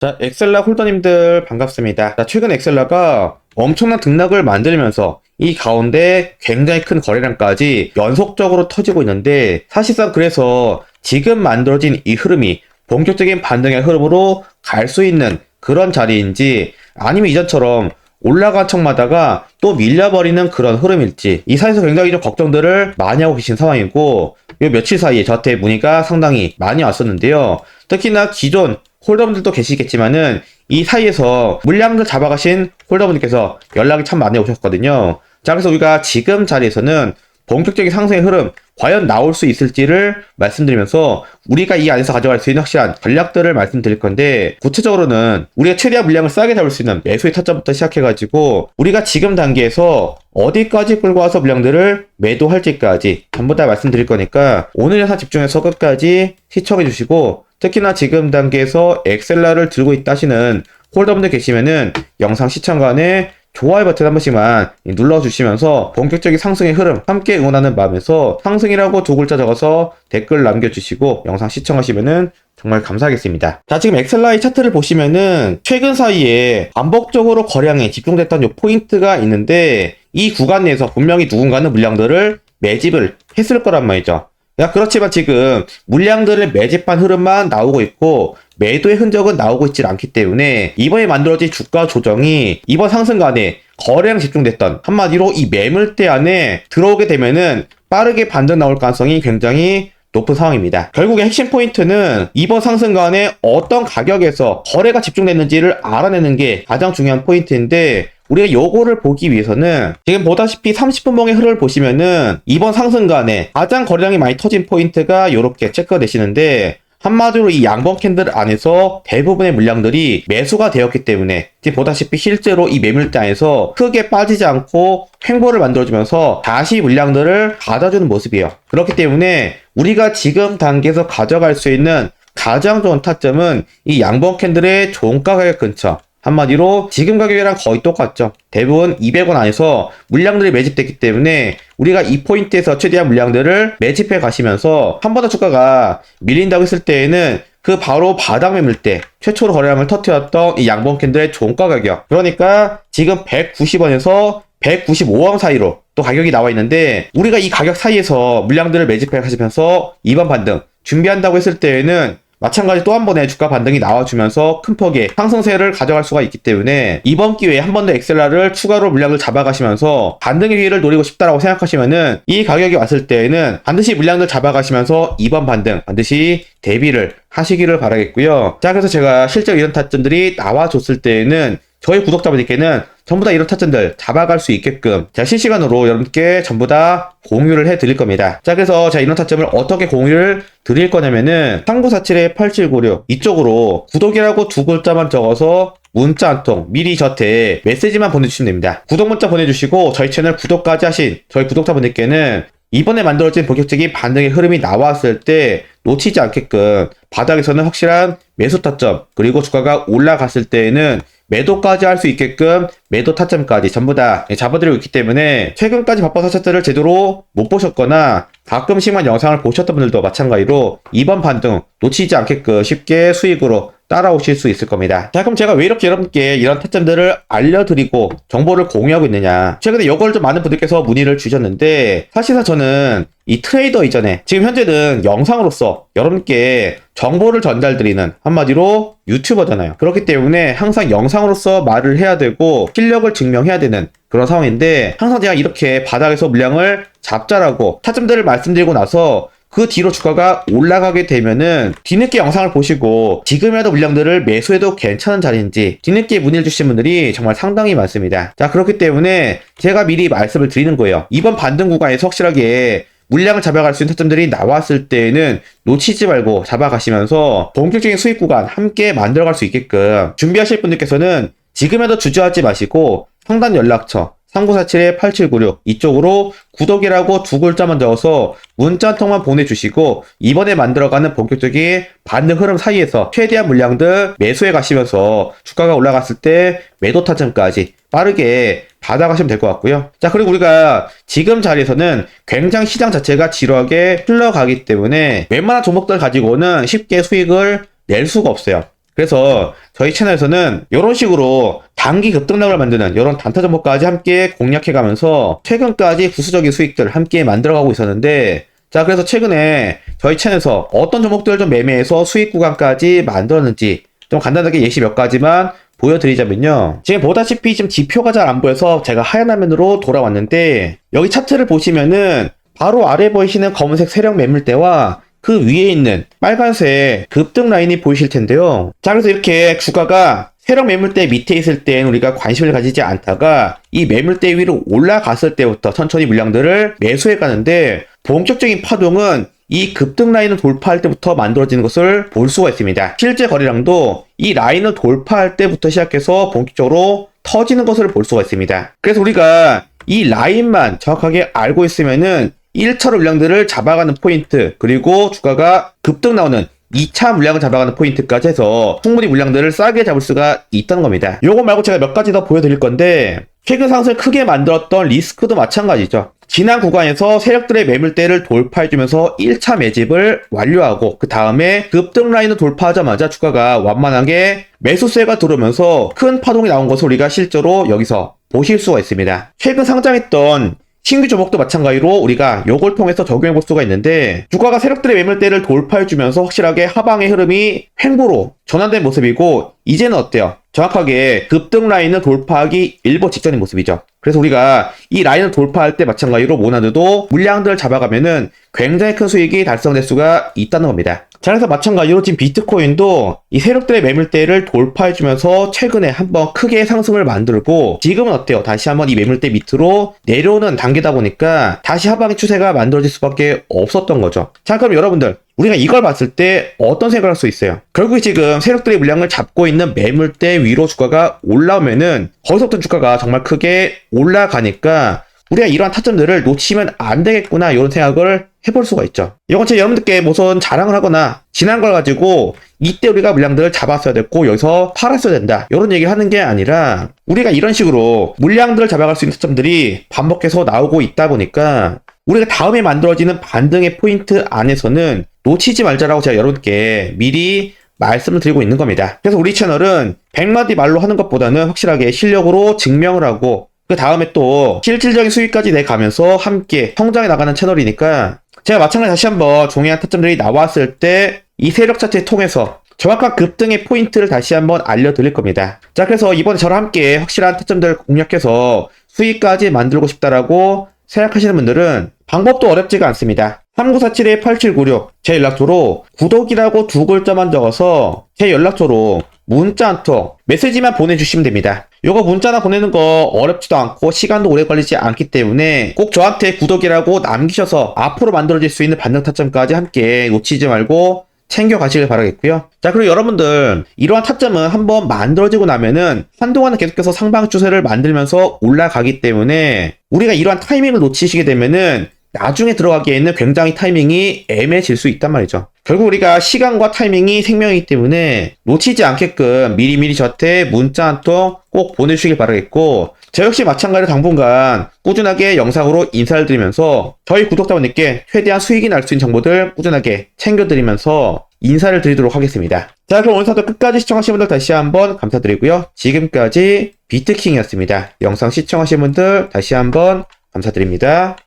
자, 엑셀라 홀더님들 반갑습니다. 자, 최근 엑셀라가 엄청난 등락을 만들면서 이 가운데 굉장히 큰 거래량까지 연속적으로 터지고 있는데 사실상 그래서 지금 만들어진 이 흐름이 본격적인 반등의 흐름으로 갈 수 있는 그런 자리인지 아니면 이전처럼 올라간 척마다가 또 밀려버리는 그런 흐름일지 이 사이에서 굉장히 좀 걱정들을 많이 하고 계신 상황이고 요 며칠 사이에 저한테 문의가 상당히 많이 왔었는데요. 특히나 기존 홀더분들도 계시겠지만은 이 사이에서 물량을 잡아가신 홀더분들께서 연락이 참 많이 오셨거든요. 자, 그래서 우리가 지금 자리에서는 본격적인 상승의 흐름 과연 나올 수 있을지를 말씀드리면서 우리가 이 안에서 가져갈 수 있는 확실한 전략들을 말씀드릴 건데 구체적으로는 우리가 최대한 물량을 싸게 잡을 수 있는 매수의 타점부터 시작해가지고 우리가 지금 단계에서 어디까지 끌고 와서 물량들을 매도할지까지 전부 다 말씀드릴 거니까 오늘 영상 집중해서 끝까지 시청해 주시고 특히나 지금 단계에서 엑셀라를 들고 있다 하시는 홀더분들 계시면은 영상 시청관에 좋아요 버튼 한 번씩만 눌러주시면서 본격적인 상승의 흐름 함께 응원하는 마음에서 상승이라고 두 글자 적어서 댓글 남겨주시고 영상 시청하시면은 정말 감사하겠습니다. 자, 지금 엑셀라의 차트를 보시면은 최근 사이에 반복적으로 거량에 집중됐던 요 포인트가 있는데 이 구간 내에서 분명히 누군가는 물량들을 매집을 했을 거란 말이죠. 야, 그렇지만 지금 물량들을 매집한 흐름만 나오고 있고 매도의 흔적은 나오고 있질 않기 때문에 이번에 만들어진 주가 조정이 이번 상승간에 거래량 집중됐던 한마디로 이 매물대 안에 들어오게 되면은 빠르게 반등 나올 가능성이 굉장히 높은 상황입니다. 결국에 핵심 포인트는 이번 상승간에 어떤 가격에서 거래가 집중됐는지를 알아내는 게 가장 중요한 포인트인데 우리가 요거를 보기 위해서는 지금 보다시피 30분봉의 흐름을 보시면은 이번 상승간에 가장 거래량이 많이 터진 포인트가 요렇게 체크가 되시는데 한마디로 이 양봉 캔들 안에서 대부분의 물량들이 매수가 되었기 때문에 지금 보다시피 실제로 이 매물대 안에서 크게 빠지지 않고 횡보를 만들어주면서 다시 물량들을 받아주는 모습이에요. 그렇기 때문에 우리가 지금 단계에서 가져갈 수 있는 가장 좋은 타점은 이 양봉 캔들의 종가 가격 근처 한마디로 지금 가격이랑 거의 똑같죠. 대부분 200원 안에서 물량들이 매집됐기 때문에 우리가 이 포인트에서 최대한 물량들을 매집해 가시면서 한 번 더 주가가 밀린다고 했을 때에는 그 바로 바닥 매물 때 최초로 거래량을 터뜨렸던 이 양봉 캔들의 종가 가격 그러니까 지금 190원에서 195원 사이로 또 가격이 나와 있는데 우리가 이 가격 사이에서 물량들을 매집해 가시면서 이번 반등 준비한다고 했을 때에는 마찬가지 또 한 번의 주가 반등이 나와주면서 큰 폭의 상승세를 가져갈 수가 있기 때문에 이번 기회에 한 번 더 엑셀라를 추가로 물량을 잡아가시면서 반등의 기회를 노리고 싶다라고 생각하시면은 이 가격이 왔을 때에는 반드시 물량을 잡아가시면서 이번 반등 반드시 대비를 하시기를 바라겠고요. 자 그래서 제가 실제로 이런 타점들이 나와줬을 때에는 저희 구독자분들께는 전부 다 이런 타점들 잡아갈 수 있게끔 제가 실시간으로 여러분께 전부 다 공유를 해 드릴 겁니다. 자, 그래서 제가 이런 타점을 어떻게 공유를 드릴 거냐면은 3947-8796 이쪽으로 구독이라고 두 글자만 적어서 문자 한 통 미리 저한테 메시지만 보내주시면 됩니다. 구독 문자 보내주시고 저희 채널 구독까지 하신 저희 구독자분들께는 이번에 만들어진 본격적인 반등의 흐름이 나왔을 때 놓치지 않게끔 바닥에서는 확실한 매수 타점 그리고 주가가 올라갔을 때에는 매도까지 할 수 있게끔 매도 타점까지 전부 다 잡아드리고 있기 때문에 최근까지 바빠서 차트를 제대로 못 보셨거나 가끔씩만 영상을 보셨던 분들도 마찬가지로 이번 반등 놓치지 않게끔 쉽게 수익으로 따라오실 수 있을 겁니다. 자, 그럼 제가 왜 이렇게 여러분께 이런 타점들을 알려드리고 정보를 공유하고 있느냐. 최근에 이걸 좀 많은 분들께서 문의를 주셨는데, 사실상 저는 이 트레이더 이전에 지금 현재는 영상으로서 여러분께 정보를 전달드리는 한마디로 유튜버잖아요. 그렇기 때문에 항상 영상으로서 말을 해야 되고 실력을 증명해야 되는 그런 상황인데 항상 제가 이렇게 바닥에서 물량을 잡자라고 타점들을 말씀드리고 나서 그 뒤로 주가가 올라가게 되면은 뒤늦게 영상을 보시고 지금이라도 물량들을 매수해도 괜찮은 자리인지 뒤늦게 문의를 주신 분들이 정말 상당히 많습니다. 자 그렇기 때문에 제가 미리 말씀을 드리는 거예요. 이번 반등 구간에서 확실하게 물량을 잡아갈 수 있는 타점들이 나왔을 때에는 놓치지 말고 잡아가시면서 본격적인 수익 구간 함께 만들어갈 수 있게끔 준비하실 분들께서는 지금에도 주저하지 마시고 상단 연락처 3947-8796 이쪽으로 구독이라고 두 글자만 적어서 문자 한 통만 보내주시고 이번에 만들어가는 본격적인 반등 흐름 사이에서 최대한 물량들 매수해 가시면서 주가가 올라갔을 때 매도 타점까지 빠르게 받아가시면 될 것 같고요. 자 그리고 우리가 지금 자리에서는 굉장히 시장 자체가 지루하게 흘러가기 때문에 웬만한 종목들 가지고는 쉽게 수익을 낼 수가 없어요. 그래서 저희 채널에서는 이런 식으로 단기 급등락을 만드는 이런 단타 정보까지 함께 공략해가면서 최근까지 부수적인 수익들을 함께 만들어가고 있었는데 자 그래서 최근에 저희 채널에서 어떤 종목들을 좀 매매해서 수익 구간까지 만들었는지 좀 간단하게 예시 몇 가지만 보여드리자면요. 지금 보다시피 지금 지표가 잘 안 보여서 제가 하얀 화면으로 돌아왔는데 여기 차트를 보시면은 바로 아래 보이시는 검은색 세력 매물대와 그 위에 있는 빨간색 급등 라인이 보이실 텐데요. 자, 그래서 이렇게 주가가 세력 매물대 밑에 있을 땐 우리가 관심을 가지지 않다가 이 매물대 위로 올라갔을 때부터 천천히 물량들을 매수해 가는데 본격적인 파동은 이 급등 라인을 돌파할 때부터 만들어지는 것을 볼 수가 있습니다. 실제 거래량도 이 라인을 돌파할 때부터 시작해서 본격적으로 터지는 것을 볼 수가 있습니다. 그래서 우리가 이 라인만 정확하게 알고 있으면은 1차 물량들을 잡아가는 포인트, 그리고 주가가 급등 나오는 2차 물량을 잡아가는 포인트까지 해서 충분히 물량들을 싸게 잡을 수가 있다는 겁니다. 요거 말고 제가 몇 가지 더 보여드릴 건데, 최근 상승을 크게 만들었던 리스크도 마찬가지죠. 지난 구간에서 세력들의 매물대를 돌파해주면서 1차 매집을 완료하고 그 다음에 급등 라인을 돌파하자마자 주가가 완만하게 매수세가 들어오면서 큰 파동이 나온 것을 우리가 실제로 여기서 보실 수가 있습니다. 최근 상장했던 신규 종목도 마찬가지로 우리가 요걸 통해서 적용해 볼 수가 있는데 주가가 세력들의 매물대를 돌파해 주면서 확실하게 하방의 흐름이 횡보로 전환된 모습이고 이제는 어때요? 정확하게 급등 라인을 돌파하기 일보 직전인 모습이죠. 그래서 우리가 이 라인을 돌파할 때 마찬가지로 모나드도 물량들을 잡아가면은 굉장히 큰 수익이 달성될 수가 있다는 겁니다. 자, 그래서 마찬가지로 지금 비트코인도 이 세력들의 매물대를 돌파해주면서 최근에 한번 크게 상승을 만들고 지금은 어때요? 다시 한번 이 매물대 밑으로 내려오는 단계다 보니까 다시 하방의 추세가 만들어질 수밖에 없었던 거죠. 자, 그럼 여러분들 우리가 이걸 봤을 때 어떤 생각을 할 수 있어요? 결국 지금 세력들의 물량을 잡고 있는 매물대 위로 주가가 올라오면은 거기서부터 주가가 정말 크게 올라가니까 우리가 이러한 타점들을 놓치면 안 되겠구나 이런 생각을 해볼 수가 있죠. 이건 제 여러분들께 무슨 자랑을 하거나 지난 걸 가지고 이때 우리가 물량들을 잡았어야 됐고 여기서 팔았어야 된다 이런 얘기를 하는 게 아니라 우리가 이런 식으로 물량들을 잡아갈 수 있는 타점들이 반복해서 나오고 있다 보니까 우리가 다음에 만들어지는 반등의 포인트 안에서는 놓치지 말자라고 제가 여러분께 미리 말씀을 드리고 있는 겁니다. 그래서 우리 채널은 100마디 말로 하는 것보다는 확실하게 실력으로 증명을 하고 그 다음에 또 실질적인 수익까지 내가면서 함께 성장해 나가는 채널이니까 제가 마찬가지 다시 한번 종이한 타점들이 나왔을 때 이 세력 차트를 통해서 정확한 급등의 포인트를 다시 한번 알려드릴 겁니다. 자, 그래서 이번에 저랑 함께 확실한 타점들을 공략해서 수익까지 만들고 싶다라고 생각하시는 분들은 방법도 어렵지가 않습니다. 3947-8796 제 연락처로 구독이라고 두 글자만 적어서 제 연락처로 문자 한 통, 메시지만 보내주시면 됩니다. 요거 문자나 보내는 거 어렵지도 않고 시간도 오래 걸리지 않기 때문에 꼭 저한테 구독이라고 남기셔서 앞으로 만들어질 수 있는 반등 타점까지 함께 놓치지 말고 챙겨가시길 바라겠고요. 자, 그리고 여러분들, 이러한 타점은 한번 만들어지고 나면은 한동안은 계속해서 상방 추세를 만들면서 올라가기 때문에 우리가 이러한 타이밍을 놓치시게 되면은 나중에 들어가기에는 굉장히 타이밍이 애매해질 수 있단 말이죠. 결국 우리가 시간과 타이밍이 생명이기 때문에 놓치지 않게끔 미리미리 저한테 문자 한 통 꼭 보내주시길 바라겠고 저 역시 마찬가지로 당분간 꾸준하게 영상으로 인사를 드리면서 저희 구독자분들께 최대한 수익이 날 수 있는 정보들 꾸준하게 챙겨드리면서 인사를 드리도록 하겠습니다. 자 그럼 오늘 사도 끝까지 시청하신 분들 다시 한번 감사드리고요. 지금까지 비트킹이었습니다. 영상 시청하신 분들 다시 한번 감사드립니다.